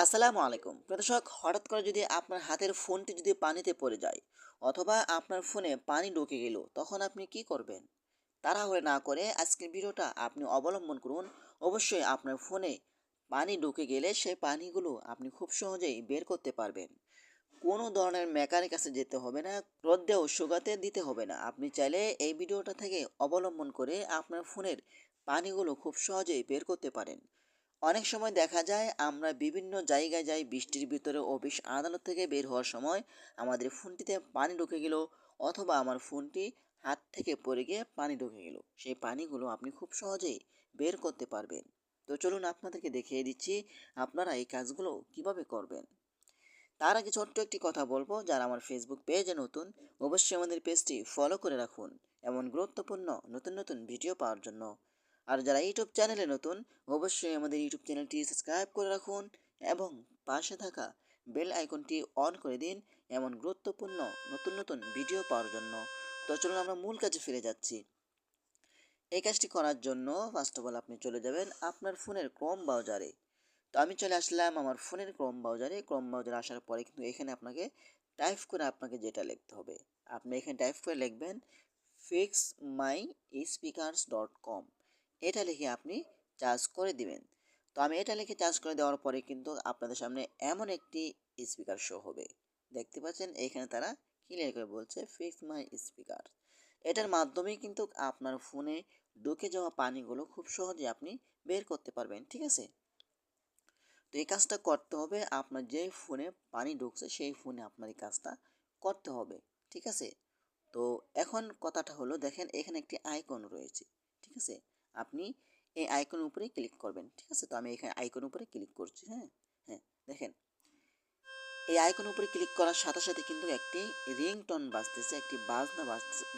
আসসালামু আলাইকুম। প্রদর্শক, হঠাৎ করে যদি আপনার হাতের ফোনটি যদি পানিতে পড়ে যায় অথবা আপনার ফোনে পানি ঢুকে গেল, তখন আপনি কি করবেন? তাড়াহুড়ো না করে আজকের ভিডিওটা আপনি অবলম্বন করুন। অবশ্যই আপনার ফোনে পানি ঢুকে গেলে সেই পানিগুলো আপনি খুব সহজেই বের করতে পারবেন। কোনো ধরনের মেকানিক কাছে যেতে হবে না রোদ্দেও শুকাতে দিতে হবে না। আপনি চাইলে এই ভিডিওটা থেকে অবলম্বন করে আপনার ফোনের পানিগুলো খুব সহজেই বের করতে পারেন। অনেক সময় দেখা যায় আমরা বিভিন্ন জায়গায় যাই, বৃষ্টির ভিতরে অফিস আদালত থেকে বের হওয়ার সময় আমাদের ফোনটিতে পানি ঢুকে গেল অথবা আমার ফোনটি হাত থেকে পড়ে গিয়ে পানি ঢুকে গেল। সেই পানিগুলো আপনি খুব সহজেই বের করতে পারবেন। তো চলুন আপনাদেরকে দেখিয়ে দিচ্ছি আপনারা এই কাজগুলো কীভাবে করবেন। তার আগে ছোট্ট একটি কথা বলব, যারা আমার ফেসবুক পেজে নতুন, অবশ্যই আমাদের পেজটি ফলো করে রাখুন। এমন গুরুত্বপূর্ণ নতুন নতুন ভিডিও পাওয়ার জন্য। আর যারা ইউটিউব চ্যানেলে নতুন, অবশ্যই আমাদের ইউটিউব চ্যানেলটি সাবস্ক্রাইব করে রাখুন এবং পাশে থাকা বেল আইকনটি অন করে দিন এমন গুরুত্বপূর্ণ নতুন নতুন ভিডিও পাওয়ার জন্য। তো চলুন আমরা মূল কাজে ফিরে যাচ্ছি। এই কাজটি করার জন্য ফার্স্ট অফ অল আপনি চলে যাবেন আপনার ফোনের ক্রোম ব্রাউজারে তো আমি চলে আসলাম আমার ফোনের ক্রোম ব্রাউজারে ক্রোম ব্রাউজারে আসার পরে কিন্তু এখানে আপনাকে টাইপ করে আপনাকে যেটা লিখতে হবে। আপনি এখানে টাইপ করে লিখবেন fix my speakers dot com এটা লিখে আপনি চার্জ করে দিবেন। তো আমি এটা লিখে চার্জ করে দেওয়ার পরে কিন্তু আপনাদের সামনে এমন একটি স্পিকার শো হবে। দেখতে পাচ্ছেন, এখানে তারা ক্লিয়ার করে বলছে ফিক্স মাই স্পিকার এটার মাধ্যমেই কিন্তু আপনার ফোনে ঢুকে যাওয়া পানিগুলো খুব সহজে আপনি বের করতে পারবেন, ঠিক আছে? তো এই কাজটা করতে হবে, আপনার যে ফোনে পানি ঢুকছে, সেই ফোনে আপনার এই কাজটা করতে হবে, ঠিক আছে? তো এখন কথাটা হলো, দেখেন এখানে একটি আইকন রয়েছে, ঠিক আছে? আপনি এই আইকনের উপরে ক্লিক করবেন, ঠিক আছে? তো আমি এখানে আইকন উপরে ক্লিক করছি হ্যাঁ? হ্যাঁ দেখেন। এই আইকন উপরে ক্লিক করার সাথে সাথে কিন্তু একটি রিংটন বাজতেছে, একটি বাজনা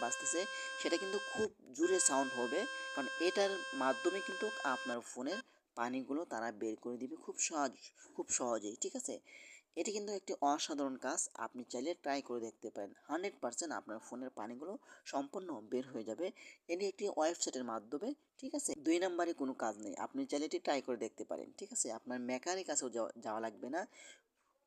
বাজতেছে। সেটা কিন্তু খুব জোরে সাউন্ড হবে, কারণ এটার মাধ্যমে কিন্তু আপনার ফোনের পানিগুলো তারা বের করে দিবে খুব সহজ, খুব সহজেই, ঠিক আছে? এটি কিন্তু একটি অসাধারণ কাজ। আপনি চাইলে ট্রাই করে দেখতে পারেন। হান্ড্রেড পার্সেন্ট আপনার ফোনের পানিগুলো সম্পূর্ণ বের হয়ে যাবে। এটি একটি ওয়েবসাইটের মাধ্যমে, ঠিক আছে? দুই নম্বরে কোনো কাজ নেই। আপনি চাইলে এটি ট্রাই করে দেখতে পারেন, ঠিক আছে? আপনার মেকানিক কাছেও যাওয়া লাগবে না।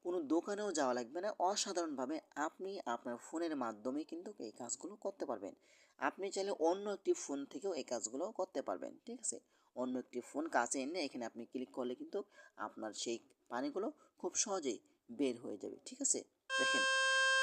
কোনো দোকানেও যাওয়া লাগবে না। অসাধারণভাবে আপনি আপনার ফোনের মাধ্যমে কিন্তু এই কাজগুলো করতে পারবেন। আপনি চাইলে অন্য একটি ফোন থেকেও এই কাজগুলো করতে পারবেন, ঠিক আছে? অন্য একটি ফোন কাছে এনে এখানে আপনি ক্লিক করলে কিন্তু আপনার সেই পানিগুলো খুব সহজেই বের হয়ে যাবে, ঠিক আছে? দেখেন,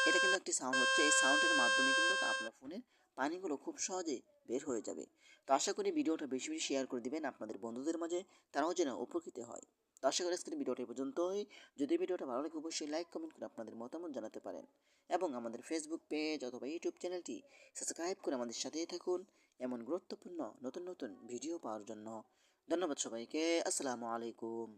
এটা কিন্তু একটি সাউন্ড হচ্ছে। এই সাউন্ডের মাধ্যমে কিন্তু আপনার ফোনের পানিগুলো খুব সহজেই বের হয়ে যাবে। তো আশা করি ভিডিওটা বেশি বেশি শেয়ার করে দিবেন আপনাদের বন্ধুদের মাঝে, তারাও যেন উপকৃত হয়। তো আশা করি আজকের ভিডিওটা পর্যন্তই। যদি ভিডিওটা ভালো লাগে, অবশ্যই লাইক কমেন্ট করে আপনাদের মতামত জানাতে পারেন। এবং আমাদের ফেসবুক পেজ অথবা ইউটিউব চ্যানেলটি সাবস্ক্রাইব করে আমাদের সাথেই থাকুন এমন গুরুত্বপূর্ণ নতুন নতুন ভিডিও পাওয়ার জন্য। ধন্যবাদ সবাইকে। আসসালামু আলাইকুম।